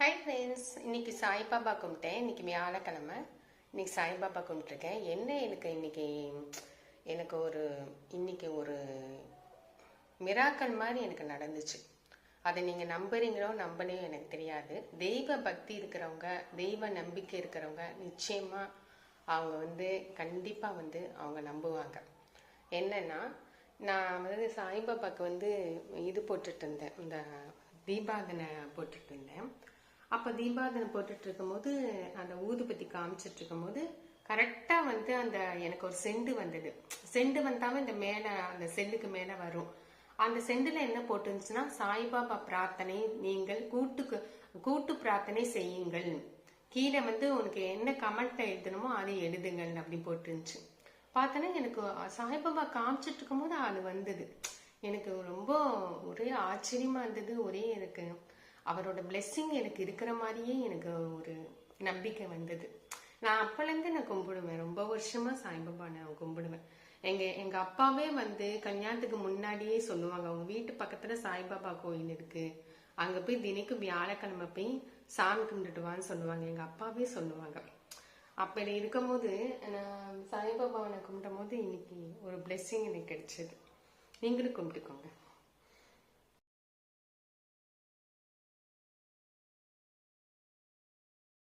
Hi friends இன்னைக்கு சாய்பாபா கும்பிட்டேன். இன்னைக்கு வியாழக்கிழமை. இன்னைக்கு சாய்பாபா கும்பிட்டுருக்கேன். என்ன எனக்கு இன்னைக்கு எனக்கு ஒரு இன்னைக்கு ஒரு மிராக்கள் மாதிரி எனக்கு நடந்துச்சு. அதை நீங்கள் நம்புறீங்களோ நம்பலையோ எனக்கு தெரியாது. தெய்வ பக்தி இருக்கிறவங்க தெய்வ நம்பிக்கை இருக்கிறவங்க நிச்சயமாக அவங்க வந்து கண்டிப்பாக வந்து அவங்க நம்புவாங்க. என்னன்னா நான் வந்து சாய்பாபாக்கு வந்து இது போட்டுட்டு இருந்தேன். இந்த தீபாதனை போட்டுட்டு இருந்தேன். அப்போ தீபாதனை போட்டுட்டு இருக்கும்போது அந்த ஊதுபத்தி காமிச்சிட்டு இருக்கும்போது கரெக்டாக வந்து அந்த எனக்கு ஒரு செண்டு வந்தது. செண்டு வந்தாமல் இந்த மேலே அந்த செல்லுக்கு மேலே வரும். அந்த செண்டில் என்ன போட்டுருந்துச்சுன்னா சாய்பாபா பிரார்த்தனை நீங்கள் கூட்டுக்கு கூட்டு பிரார்த்தனை செய்யுங்கள். கீழே வந்து உனக்கு என்ன கமெண்ட் எழுதணுமோ அதை எழுதுங்கள் அப்படி போட்டுருந்துச்சு. பார்த்தோன்னா எனக்கு சாய்பாபா காமிச்சிட்டு இருக்கும்போது அது வந்தது. எனக்கு ரொம்ப ஒரே ஆச்சரியமா இருந்தது ஒரே எனக்கு அவரோட பிளெஸ்ஸிங் எனக்கு இருக்கிற மாதிரியே எனக்கு ஒரு நம்பிக்கை வந்தது. நான் அப்போலேருந்து நான் கும்பிடுவேன். ரொம்ப வருஷமாக சாய்பாபா நான் கும்பிடுவேன். எங்கள் எங்கள் அப்பாவே வந்து கல்யாணத்துக்கு முன்னாடியே சொல்லுவாங்க அவங்க வீட்டு பக்கத்தில் சாய்பாபா கோயில் இருக்குது அங்கே போய் தினைக்கும் வியாழக்கிழமை போய் சாமி கும்பிட்டுட்டு சொல்லுவாங்க. எங்கள் அப்பாவே சொல்லுவாங்க. அப்படி இருக்கும்போது நான் சாய்பாபாவை நான் கும்பிடும் போது இன்னைக்கு ஒரு பிளெஸ்ஸிங் எனக்கு கிடைச்சது. நீங்களும் கும்பிட்டுக்கோங்க.